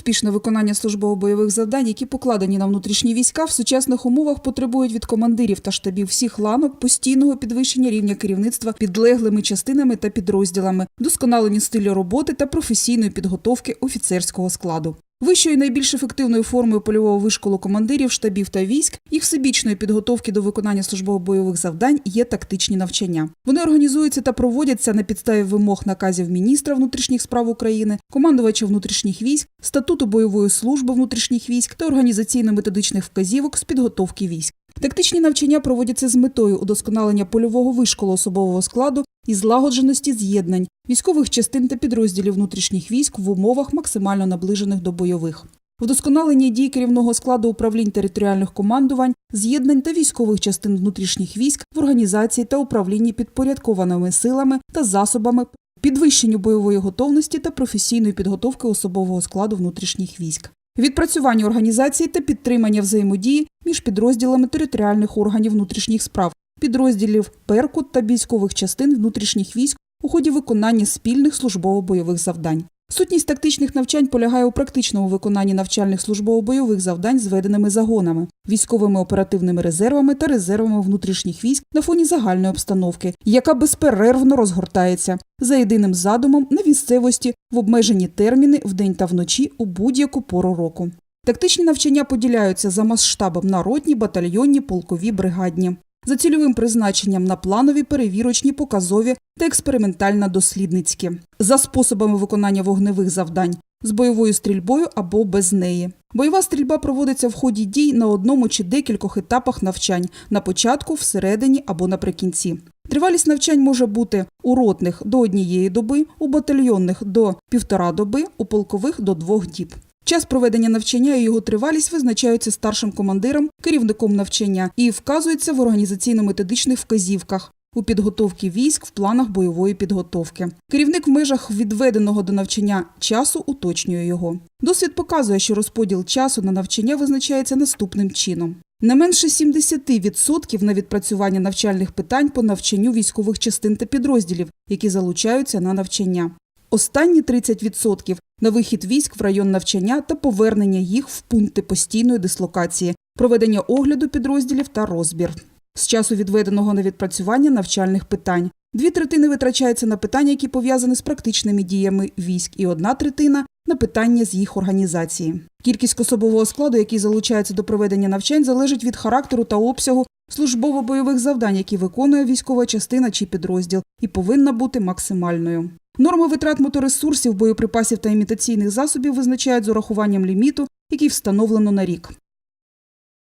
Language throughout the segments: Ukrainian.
Успішне виконання службово-бойових завдань, які покладені на внутрішні війська, в сучасних умовах потребують від командирів та штабів всіх ланок постійного підвищення рівня керівництва підлеглими частинами та підрозділами, досконалені стилю роботи та професійної підготовки офіцерського складу. Вищою і найбільш ефективною формою польового вишколу командирів, штабів та військ, їх всебічної підготовки до виконання службово-бойових завдань є тактичні навчання. Вони організуються та проводяться на підставі вимог наказів міністра внутрішніх справ України, командувача внутрішніх військ, статуту бойової служби внутрішніх військ та організаційно-методичних вказівок з підготовки військ. Тактичні навчання проводяться з метою удосконалення польового вишколу особового складу і злагодженості з'єднань військових частин та підрозділів внутрішніх військ в умовах максимально наближених до бойових. Вдосконалення дій керівного складу управлінь територіальних командувань, з'єднань та військових частин внутрішніх військ в організації та управлінні підпорядкованими силами та засобами, підвищенню бойової готовності та професійної підготовки особового складу внутрішніх військ. Відпрацювання організації та підтримання взаємодії між підрозділами територіальних органів внутрішніх справ, підрозділів Перкут та військових частин внутрішніх військ у ході виконання спільних службово-бойових завдань. Сутність тактичних навчань полягає у практичному виконанні навчальних службово-бойових завдань з веденими загонами, військовими оперативними резервами та резервами внутрішніх військ на фоні загальної обстановки, яка безперервно розгортається за єдиним задумом на місцевості в обмежені терміни вдень та вночі у будь-яку пору року. Тактичні навчання поділяються за масштабом на ротні, батальйонні, полкові, бригадні. За цільовим призначенням на планові, перевірочні, показові та експериментально-дослідницькі, за способами виконання вогневих завдань, з бойовою стрільбою або без неї. Бойова стрільба проводиться в ході дій на одному чи декількох етапах навчань на початку, всередині або наприкінці. Тривалість навчань може бути у ротних до однієї доби, у батальйонних до півтора доби, у полкових до двох діб. Час проведення навчання і його тривалість визначаються старшим командиром, керівником навчання і вказується в організаційно-методичних вказівках у підготовці військ в планах бойової підготовки. Керівник в межах відведеного до навчання часу уточнює його. Досвід показує, що розподіл часу на навчання визначається наступним чином. Не менше 70% на відпрацювання навчальних питань по навчанню військових частин та підрозділів, які залучаються на навчання. Останні 30% на вихід військ в район навчання та повернення їх в пункти постійної дислокації, проведення огляду підрозділів та розбір. З часу відведеного на відпрацювання навчальних питань. Дві третини витрачаються на питання, які пов'язані з практичними діями військ, і одна третина на питання з їх організації. Кількість особового складу, який залучається до проведення навчань, залежить від характеру та обсягу службово-бойових завдань, які виконує військова частина чи підрозділ, і повинна бути максимальною. Норми витрат моторесурсів, боєприпасів та імітаційних засобів визначають з урахуванням ліміту, який встановлено на рік.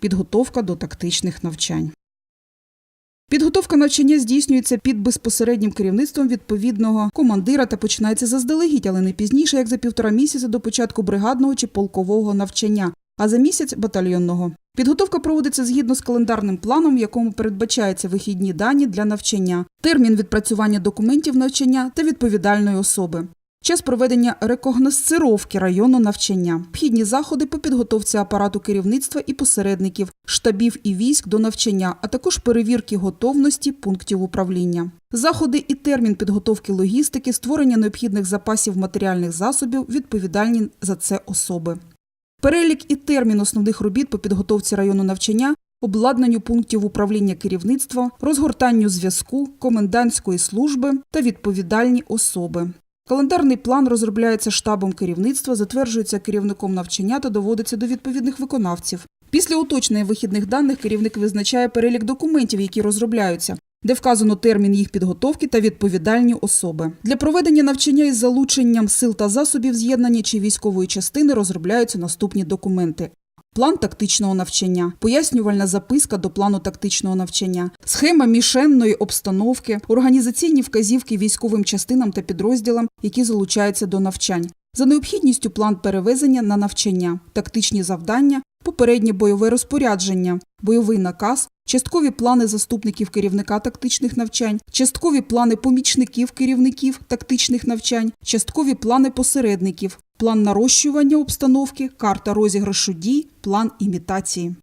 Підготовка до тактичних навчань. Підготовка навчання здійснюється під безпосереднім керівництвом відповідного командира та починається заздалегідь, але не пізніше, як за півтора місяця до початку бригадного чи полкового навчання, а за місяць батальйонного. Підготовка проводиться згідно з календарним планом, в якому передбачаються вихідні дані для навчання, термін відпрацювання документів навчання та відповідальної особи. Час проведення рекогносцировки району навчання, вхідні заходи по підготовці апарату керівництва і посередників, штабів і військ до навчання, а також перевірки готовності пунктів управління. Заходи і термін підготовки логістики, створення необхідних запасів матеріальних засобів, відповідальні за це особи. Перелік і термін основних робіт по підготовці району навчання, обладнанню пунктів управління керівництва, розгортанню зв'язку, комендантської служби та відповідальні особи. Календарний план розробляється штабом керівництва, затверджується керівником навчання та доводиться до відповідних виконавців. Після уточнення вихідних даних керівник визначає перелік документів, які розробляються, де вказано термін їх підготовки та відповідальні особи. Для проведення навчання із залученням сил та засобів з'єднання чи військової частини розробляються наступні документи. План тактичного навчання, пояснювальна записка до плану тактичного навчання, схема мішенної обстановки, організаційні вказівки військовим частинам та підрозділам, які залучаються до навчань. За необхідністю план перевезення на навчання, тактичні завдання, попереднє бойове розпорядження, бойовий наказ, часткові плани заступників керівника тактичних навчань, часткові плани помічників керівників тактичних навчань, часткові плани посередників, план нарощування обстановки, карта розіграшу дій, план імітації.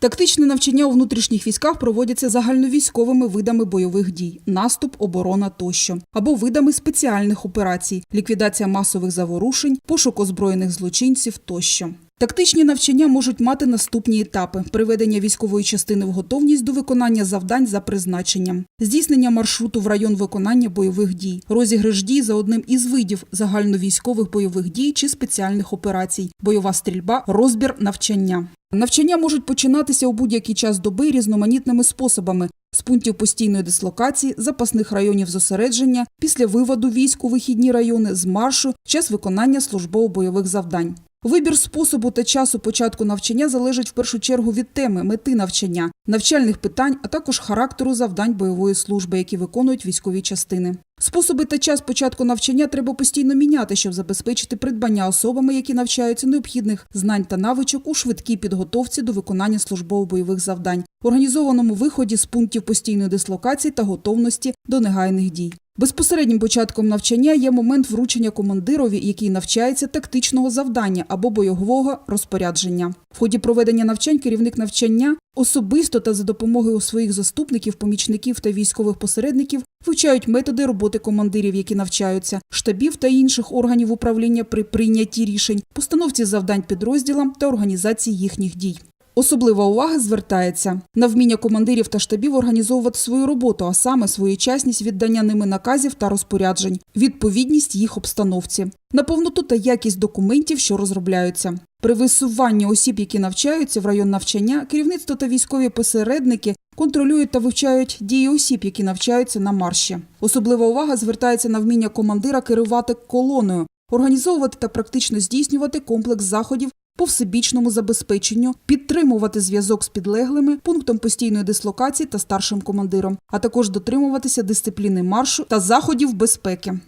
Тактичне навчання у внутрішніх військах проводяться загальновійськовими видами бойових дій, наступ, оборона тощо, або видами спеціальних операцій, ліквідація масових заворушень, пошук озброєних злочинців тощо. Тактичні навчання можуть мати наступні етапи: приведення військової частини в готовність до виконання завдань за призначенням, здійснення маршруту в район виконання бойових дій, розіграш дій за одним із видів загальновійськових бойових дій чи спеціальних операцій, бойова стрільба, розбір навчання. Навчання можуть починатися у будь-який час доби різноманітними способами. З пунктів постійної дислокації, запасних районів зосередження, після виводу військ у вихідні райони, з маршу, час виконання службово-бойових завдань. Вибір способу та часу початку навчання залежить в першу чергу від теми, мети навчання, навчальних питань, а також характеру завдань бойової служби, які виконують військові частини. Способи та час початку навчання треба постійно міняти, щоб забезпечити придбання особами, які навчаються необхідних знань та навичок у швидкій підготовці до виконання службово-бойових завдань, організованому виході з пунктів постійної дислокації та готовності до негайних дій. Безпосереднім початком навчання є момент вручення командирові, який навчається тактичного завдання або бойового розпорядження. В ході проведення навчань керівник навчання особисто та за допомогою своїх заступників, помічників та військових посередників вивчають методи роботи командирів, які навчаються, штабів та інших органів управління при прийнятті рішень, постановці завдань підрозділам та організації їхніх дій. Особлива увага звертається на вміння командирів та штабів організовувати свою роботу, а саме своєчасність віддання ними наказів та розпоряджень, відповідність їх обстановці, на повноту та якість документів, що розробляються. При висуванні осіб, які навчаються в район навчання, керівництво та військові посередники контролюють та вивчають дії осіб, які навчаються на марші. Особлива увага звертається на вміння командира керувати колоною, організовувати та практично здійснювати комплекс заходів по всебічному забезпеченню, підтримувати зв'язок з підлеглими, пунктом постійної дислокації та старшим командиром, а також дотримуватися дисципліни маршу та заходів безпеки.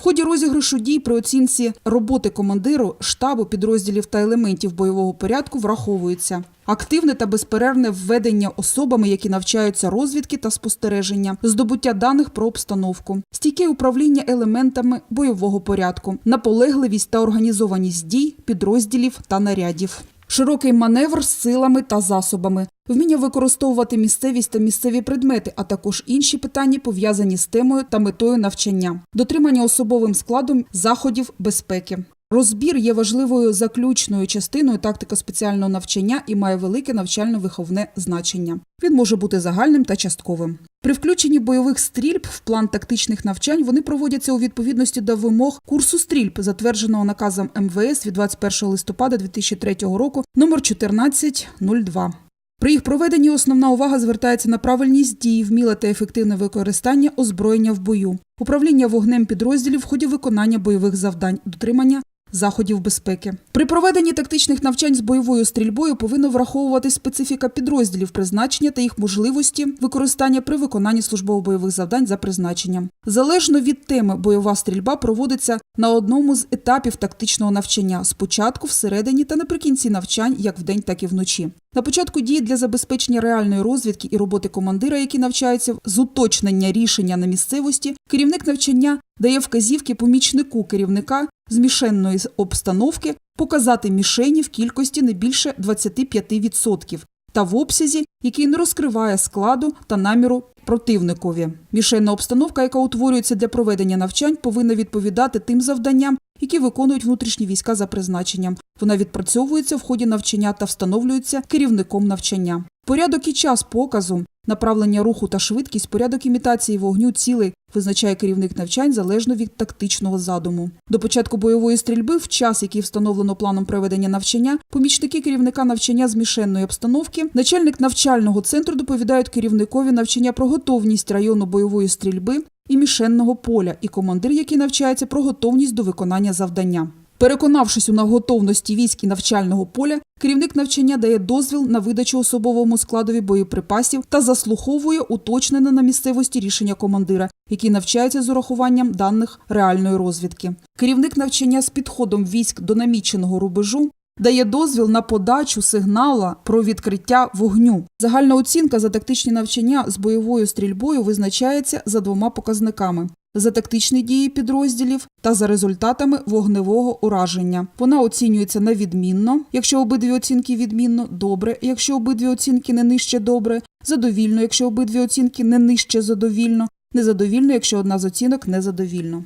В ході розіграшу дій при оцінці роботи командиру, штабу, підрозділів та елементів бойового порядку враховується активне та безперервне введення особами, які навчаються розвідки та спостереження, здобуття даних про обстановку, стійке управління елементами бойового порядку, наполегливість та організованість дій, підрозділів та нарядів. Широкий маневр з силами та засобами, вміння використовувати місцевість та місцеві предмети, а також інші питання, пов'язані з темою та метою навчання, дотримання особовим складом заходів безпеки. Розбір є важливою заключною частиною тактико спеціального навчання і має велике навчально-виховне значення. Він може бути загальним та частковим. При включенні бойових стрільб в план тактичних навчань вони проводяться у відповідності до вимог курсу стрільб, затвердженого наказом МВС від 21 листопада 2003 року номер 1402. При їх проведенні основна увага звертається на правильність дій, вміле та ефективне використання озброєння в бою, управління вогнем підрозділів в ході виконання бойових завдань, дотримання заходів безпеки. При проведенні тактичних навчань з бойовою стрільбою повинно враховувати специфіка підрозділів призначення та їх можливості використання при виконанні службово-бойових завдань за призначенням. Залежно від теми, бойова стрільба проводиться на одному з етапів тактичного навчання спочатку, всередині та наприкінці навчань, як вдень, так і вночі. На початку дії для забезпечення реальної розвідки і роботи командира, які навчаються з уточнення рішення на місцевості, керівник навчання дає вказівки помічнику керівника з мішенної обстановки показати мішені в кількості не більше 25% та в обсязі, який не розкриває складу та наміру противникові. Мішенна обстановка, яка утворюється для проведення навчань, повинна відповідати тим завданням, які виконують внутрішні війська за призначенням. Вона відпрацьовується в ході навчання та встановлюється керівником навчання. Порядок і час показу, направлення руху та швидкість, порядок імітації вогню цілей визначає керівник навчань залежно від тактичного задуму. До початку бойової стрільби, в час, який встановлено планом проведення навчання, помічники керівника навчання з мішенної обстановки, начальник навчального центру доповідають керівникові навчання про готовність району бойової стрільби і мішенного поля, і командир, який навчається про готовність до виконання завдання. Переконавшись у наготовності військ і навчального поля, керівник навчання дає дозвіл на видачу особовому складові боєприпасів та заслуховує уточнене на місцевості рішення командира, який навчається з урахуванням даних реальної розвідки. Керівник навчання з підходом військ до наміченого рубежу дає дозвіл на подачу сигнала про відкриття вогню. Загальна оцінка за тактичні навчання з бойовою стрільбою визначається за двома показниками. За тактичні дії підрозділів та за результатами вогневого ураження. Вона оцінюється на відмінно, якщо обидві оцінки відмінно, добре, якщо обидві оцінки не нижче добре, задовільно, якщо обидві оцінки не нижче задовільно, незадовільно, якщо одна з оцінок незадовільно.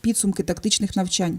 Підсумки тактичних навчань.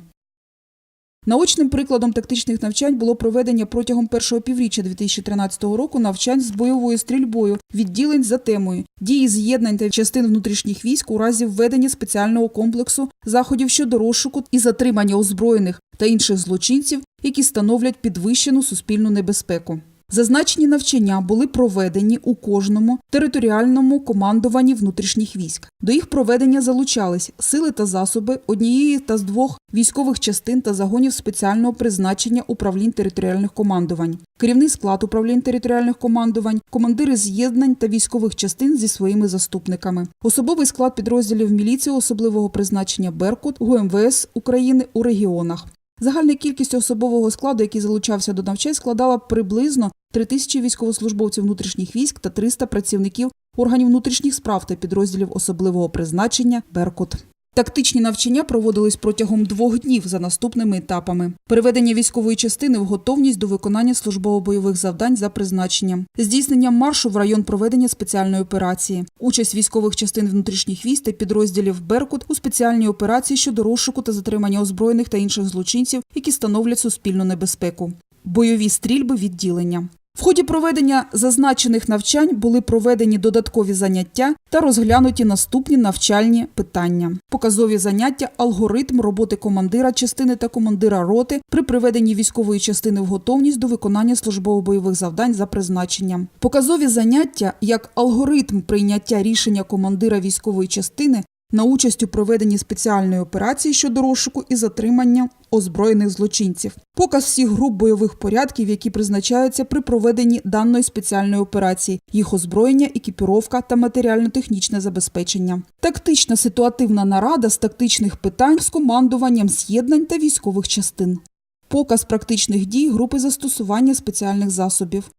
Наочним прикладом тактичних навчань було проведення протягом першого півріччя 2013 року навчань з бойовою стрільбою відділень за темою дії з'єднань та частин внутрішніх військ у разі введення спеціального комплексу заходів щодо розшуку і затримання озброєних та інших злочинців, які становлять підвищену суспільну небезпеку. Зазначені навчання були проведені у кожному територіальному командуванні внутрішніх військ. До їх проведення залучались сили та засоби однієї та з двох військових частин та загонів спеціального призначення управлінь територіальних командувань, керівний склад управлінь територіальних командувань, командири з'єднань та військових частин зі своїми заступниками, особовий склад підрозділів міліції особливого призначення Беркут ГУМВС України у регіонах. Загальна кількість особового складу, який залучався до навчань, складала приблизно 3 тисячі військовослужбовців внутрішніх військ та 300 працівників органів внутрішніх справ та підрозділів особливого призначення Беркут. Тактичні навчання проводились протягом двох днів за наступними етапами: переведення військової частини в готовність до виконання службово-бойових завдань за призначенням, здійснення маршу в район проведення спеціальної операції, участь військових частин внутрішніх військ та підрозділів Беркут у спеціальній операції щодо розшуку та затримання озброєних та інших злочинців, які становлять суспільну небезпеку, бойові стрільби відділення. В ході проведення зазначених навчань були проведені додаткові заняття та розглянуті наступні навчальні питання: показові заняття, алгоритм роботи командира частини та командира роти при приведенні військової частини в готовність до виконання службово-бойових завдань за призначенням. Показові заняття як алгоритм прийняття рішення командира військової частини на участь у проведенні спеціальної операції щодо розшуку і затримання озброєних злочинців, показ всіх груп бойових порядків, які призначаються при проведенні даної спеціальної операції, їх озброєння, екіпіровка та матеріально-технічне забезпечення, тактична ситуативна нарада з тактичних питань з командуванням з'єднань та військових частин, показ практичних дій групи застосування спеціальних засобів.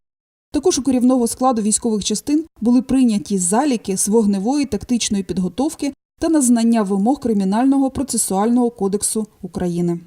Також у керівного складу військових частин були прийняті заліки з вогневої тактичної підготовки та на знання вимог Кримінального процесуального кодексу України.